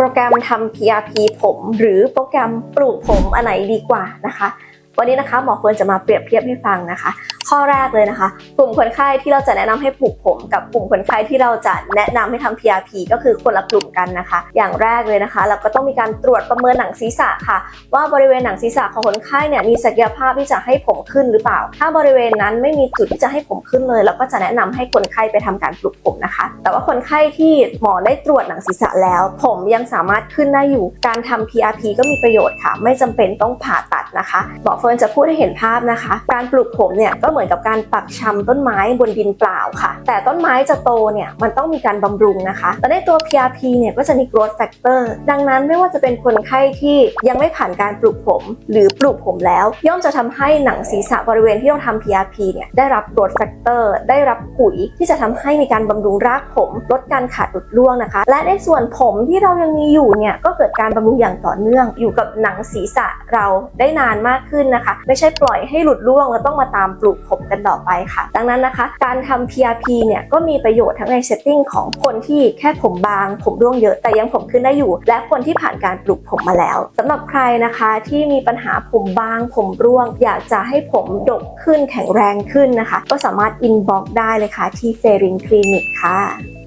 โปรแกรมทำ PRP ผม หรือโปรแกรมปลูกผมอันไหนดีกว่านะคะ วันนี้นะคะหมอเฟิร์นจะมาเปรียบเทียบให้ฟังนะคะ ข้อแรกเลยนะคะ กลุ่มคนไข้ที่เราจะแนะนำให้ปลูกผม กับกลุ่มคนไข้ที่เราจะแนะนำให้ทำ PRP ก็คือคนละกลุ่มกันนะคะ อย่างแรกเลยนะคะ เราก็ต้องมีการตรวจประเมินหนังศีรษะค่ะ ว่าบริเวณหนังศีรษะของคนไข้เนี่ยมีศักยภาพที่จะให้ผมขึ้นหรือเปล่า ถ้าบริเวณนั้นไม่มีจุดที่จะให้ผมขึ้นเลยเราก็จะแนะนำให้คนไข้ไปทำการปลูกผมนะคะ แต่ว่าคนไข้ที่หมอได้ตรวจหนังศีรษะแล้ว ผมยังสามารถขึ้นได้อยู่การทำ PRP ก็มีประโยชน์ค่ะ ไม่จำเป็นต้องผ่าตัด นะคะหมอเฟิร์นจะพูดให้เห็นภาพนะคะ การปลูกผมเนี่ยก็เหมือนกับการปักชำต้นไม้บนดินเปล่าค่ะ แต่ต้นไม้จะโตเนี่ยมันต้องมีการบำรุงนะคะและในตัว PRP เนี่ยก็จะมี growth factor ดังนั้นไม่ว่าจะเป็นคนไข้ที่ยังไม่ผ่านการปลูกผม หรือปลูกผมแล้ว ย่อมจะทำให้หนังศีรษะบริเวณที่เราทำ PRP เนี่ยได้รับ growth factor ได้รับปุ๋ยที่จะทำให้มีการบำรุงรากผมลดการขาดหลุดร่วงนะคะ และในส่วนผมที่เรายังมีอยู่เนี่ยก็เกิดการบำรุงอย่างต่อเนื่อง อยู่กับหนังศีรษะเราได้นานมากขึ้นนะคะ ไม่ใช่ปล่อยให้หลุดร่วงแล้วต้องมาตามปลูกผมกันต่อไปค่ะ ดังนั้นนะคะ การทำ PRP เนี่ยก็มีประโยชน์ทั้งในเซตติ้งของคนที่แค่ผมบาง ผมร่วงเยอะแต่ยังผมขึ้นได้อยู่ และคนที่ผ่านการปลูกผมมาแล้วสำหรับใครนะคะที่มีปัญหาผมบาง ผมร่วง อยากจะให้ผมดกขึ้นแข็งแรงขึ้นนะคะ ก็สามารถอินบ็อกได้เลยค่ะที่เฟรินคลินิกค่ะ